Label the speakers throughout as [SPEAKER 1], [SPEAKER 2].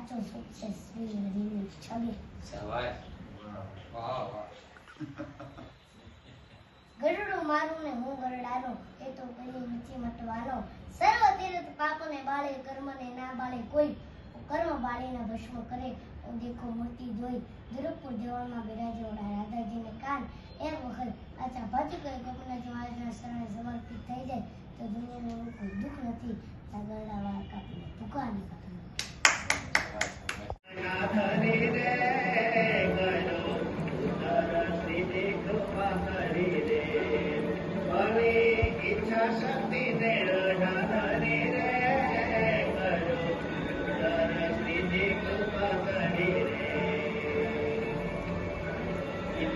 [SPEAKER 1] સાચો શ્રી હરિની છબી
[SPEAKER 2] સવાય વાહ વાહ
[SPEAKER 1] ગરુડું મારું ને હું ગરડાનો એ તો કઈ નથી મટવાનો સર્વ તીર્થ પાપને બાળે કર્મને ના બાળે કોઈ કર્મ બાળીને ભસ્મ કરે હું દેખો મૂર્તિ જોઈ ધુરપુર દેવળમાં બિરાજે ઓડા રાધાજીને કાન એક વખત આચા ભાતી કોઈ ગોપીનાથ મહારાજના શરણે સમર્પિત થઈ જાય તો દુનિયાને કોઈ દુઃખ નથી આ ગરડાવાળા કાપીને ભૂકા નહીં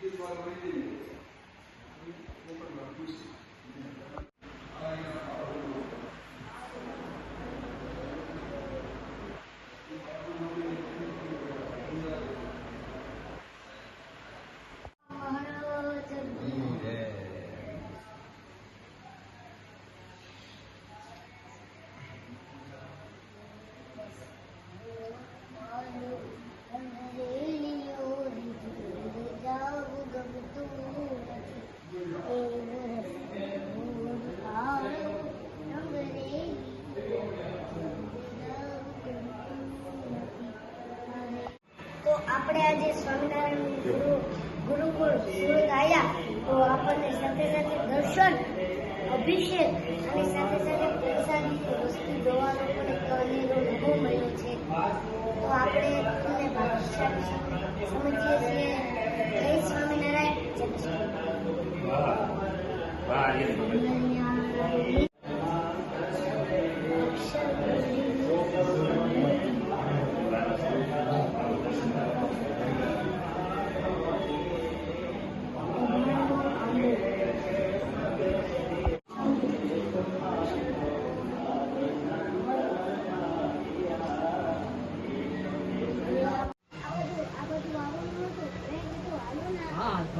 [SPEAKER 1] Thank you. આપણે આજે સ્વામિનારાયણ ગુરુ ગુરુકુળ સુરત આવ્યા તો આપણને સાથે સાથે દર્શન અભિષેક અને સાથે સાથે પ્રસાદી વસ્તુ જોવાનો પણ એક અનેરો મળ્યો છે તો આપણે તમને સમજીએ છીએ જય સ્વામિનારાયણ જય સ્વામિનારાયણ ને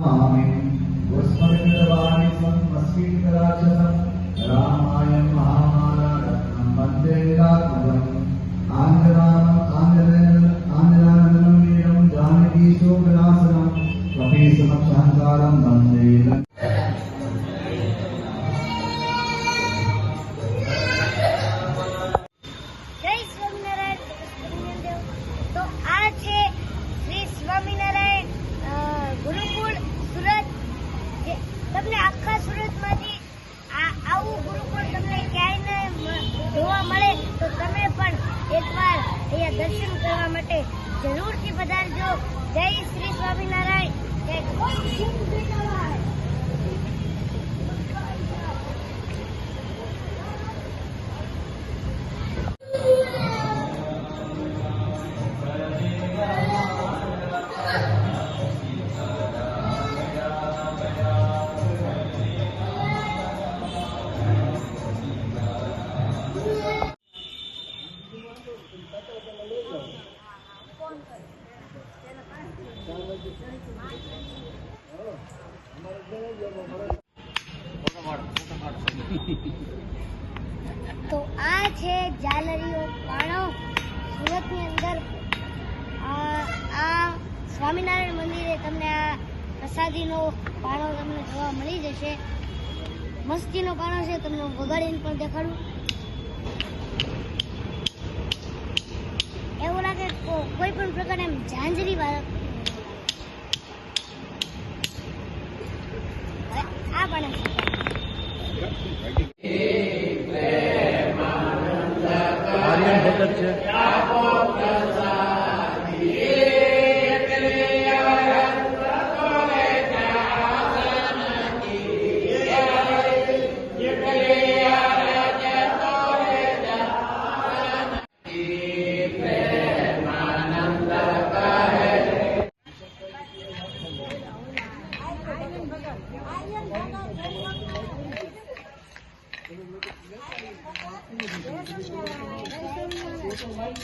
[SPEAKER 3] સ્વામી ગોસ્વામી સંસ્કૃત રામાયણ
[SPEAKER 1] અહીંયા દર્શન કરવા માટે જરૂરથી પધારજો. જય શ્રી સ્વામિનારાયણ. જય તો આ છે જાલરીઓ પાણો સુરતની અંદર આ સ્વામિનારાયણ મંદિરે તમને આ પ્રસાદીનો પાણો તમને જોવા મળી જશે. મસ્તીનો પાણો છે, તમને વગાડીને પણ દેખાડું. એવું લાગે કોઈ પણ પ્રકારની એમ ઝાંઝરી
[SPEAKER 3] Ay,